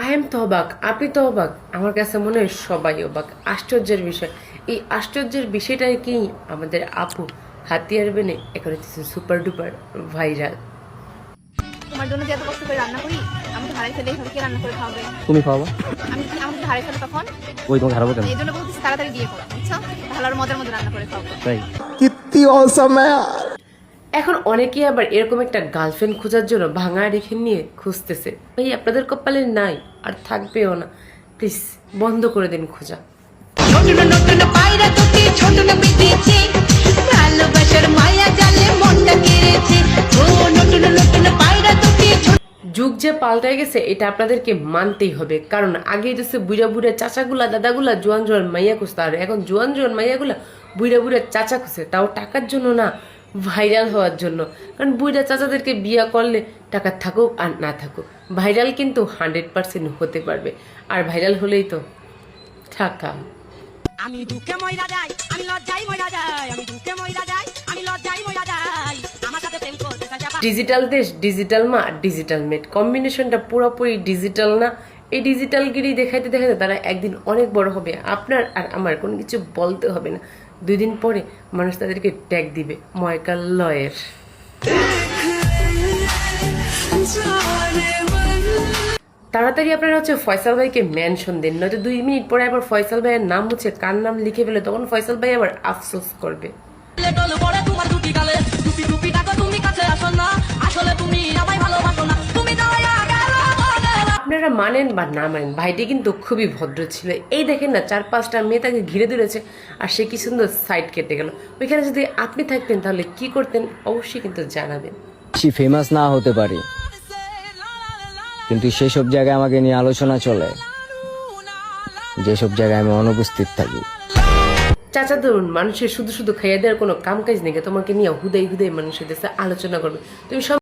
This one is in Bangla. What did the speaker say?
আই এম তো অবাক আপনি তো অবাক আমার কাছে মনে হয় সবাই অবাক। আশ্চর্যের বিষয় এই আশ্চর্যের বিষয়টাই কি আমাদের আপু হাতিয়ার বেনে এখন হচ্ছে সুপার ডুপার ভাইরাল তোমার জন্য যে এত কষ্ট করে রান্না করি আমি তো হারাই ফেলে কে রান্না করে খাওয়াবে? তুমি খাওয়াবো। আমি কি আমাকে হারাই ফেলে তখন? ওই তো হারাবো কেন? এই জন্য বলতেছি তাড়াতাড়ি দিয়ে করো আচ্ছা ভালোর আর মজার মধ্যে রান্না করে খাওয়াবো। তাই। কিত্তি অসম্যা এখন অনেকেই আবার এরকম একটা গার্লফ্রেন্ড খোঁজার জন্য ভাঙা রেখে নিয়ে খুঁজতেছে। ভাই আপনাদের কপালে নাই আর থাকবেও না। প্লিজ বন্ধ করে দিন খোঁজা। যুগ যে পাল্টায় গেছে এটা আপনাদেরকে মানতেই হবে। কারণ আগে হচ্ছে বুড়া বুড়া চাচাগুলা দাদাগুলা জোয়ান জোয়ান মাইয়া খুঁজতে। আর এখন জোয়ান জোয়ান মাইয়াগুলা বুড়া বুড়া চাচা খুঁজে তাও টাকার জন্য না ভাইরাল হওয়ার জন্য। কারণ বুড়া চাচাদেরকে বিয়া করলে টাকা থাকুক আর না থাকুক ভাইরাল কিন্তু হান্ড্রেড পার্সেন্ট হতে পারবে। আর ভাইরাল হলেই তো টাকা আমি দুঃখে ময়রা যাই আমি লজ্জাই ময়রা যাই আমি দুঃখে ময়রা যাই আমি লজ্জাই ময়রা যাই। আমার সাথে প্রেম করতে ডিজিটাল দেশ ডিজিটাল মা ডিজিটাল মেট। কম্বিনেশনটা পুরোপুরি ডিজিটাল না এই ডিজিটালগিরি দেখাইতে দেখাইতে তারা একদিন অনেক বড় হবে। আপনার আর আমার কোনো কিছু বলতে হবে না। দুই দিন পরে মানুষ তাদেরকে ট্যাগ দিবে ময়কাল লয়ের। তাড়াতাড়ি আপনারা হচ্ছে ফয়সাল ভাইকে মেনশন দিন, নয়তো দুই মিনিট পরে আবার ফয়সাল ভাইয়ের নাম হচ্ছে, কার নাম লিখে ফেলে, তখন ফয়সাল ভাই আবার আফসোস করবে। টল আপনারা মানেন বা না মানেন ভাইটি কিন্তু খুবই ভদ্র ছিল। এই দেখেন না চার পাঁচটা মেয়ে তাকে ঘিরে ধরেছে আর সে কি সুন্দর সাইড কেটে গেল। ওইখানে যদি আপনি থাকতেন তাহলে কি করতেন অবশ্যই কিন্তু জানাবেন। বেশি ফেমাস না হতে পারি। কিন্তু সেসব জায়গায় আমাকে নিয়ে আলোচনা চলে। যেসব জায়গায় আমি অনুপস্থিত থাকি। চাচা ধরুন মানুষের শুধু শুধু খাইয়া দেওয়ার কোনো কাম কাজ নেই তোমাকে নিয়ে হুদাই হুদাই মানুষের দেশে আলোচনা করবে। তুমি সব